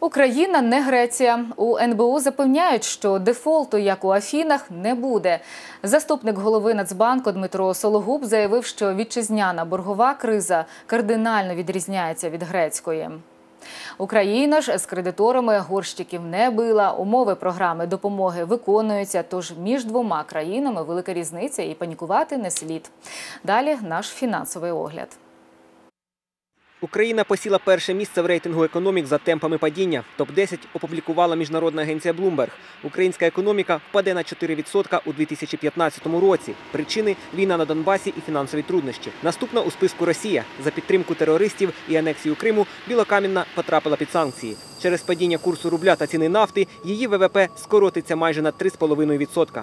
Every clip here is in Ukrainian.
Україна не Греція. У НБУ запевняють, що дефолту, як у Афінах, не буде. Заступник голови Нацбанку Дмитро Сологуб заявив, що вітчизняна боргова криза кардинально відрізняється від грецької. Україна ж з кредиторами горщиків не била. Умови програми допомоги виконуються. Тож між двома країнами велика різниця і панікувати не слід. Далі наш фінансовий огляд. Україна посіла перше місце в рейтингу економік за темпами падіння. Топ-10 опублікувала міжнародна агенція Bloomberg. Українська економіка впаде на 4% у 2015 році. Причини – війна на Донбасі і фінансові труднощі. Наступна у списку Росія. За підтримку терористів і анексію Криму Білокам'яна потрапила під санкції. Через падіння курсу рубля та ціни нафти її ВВП скоротиться майже на 3,5%.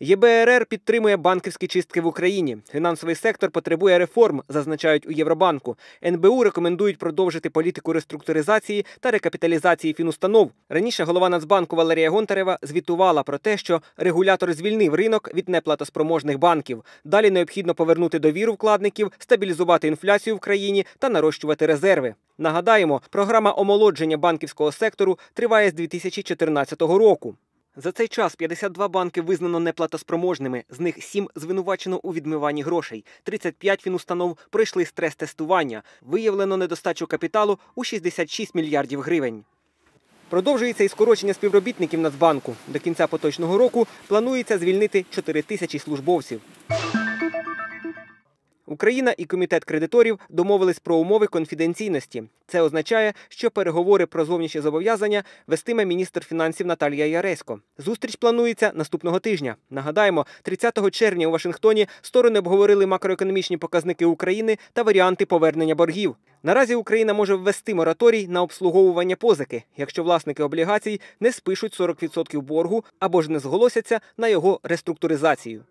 ЄБРР підтримує банківські чистки в Україні. Фінансовий сектор потребує реформ, зазначають у Євробанку. НБУ рекомендують продовжити політику реструктуризації та рекапіталізації фінустанов. Раніше голова Нацбанку Валерія Гонтарева звітувала про те, що регулятор звільнив ринок від неплатоспроможних банків. Далі необхідно повернути довіру вкладників, стабілізувати інфляцію в країні та нарощувати резерви. Нагадаємо, програма омолодження банківського сектору триває з 2014 року. За цей час 52 банки визнано неплатоспроможними, з них 7 звинувачено у відмиванні грошей. 35 фінустанов пройшли стрес-тестування. Виявлено недостачу капіталу у 66 мільярдів гривень. Продовжується і скорочення співробітників Нацбанку. До кінця поточного року планується звільнити 4 тисячі службовців. Україна і комітет кредиторів домовились про умови конфіденційності. Це означає, що переговори про зовнішні зобов'язання вестиме міністр фінансів Наталія Яресько. Зустріч планується наступного тижня. Нагадаємо, 30 червня у Вашингтоні сторони обговорили макроекономічні показники України та варіанти повернення боргів. Наразі Україна може ввести мораторій на обслуговування позики, якщо власники облігацій не спишуть 40% боргу або ж не зголосяться на його реструктуризацію.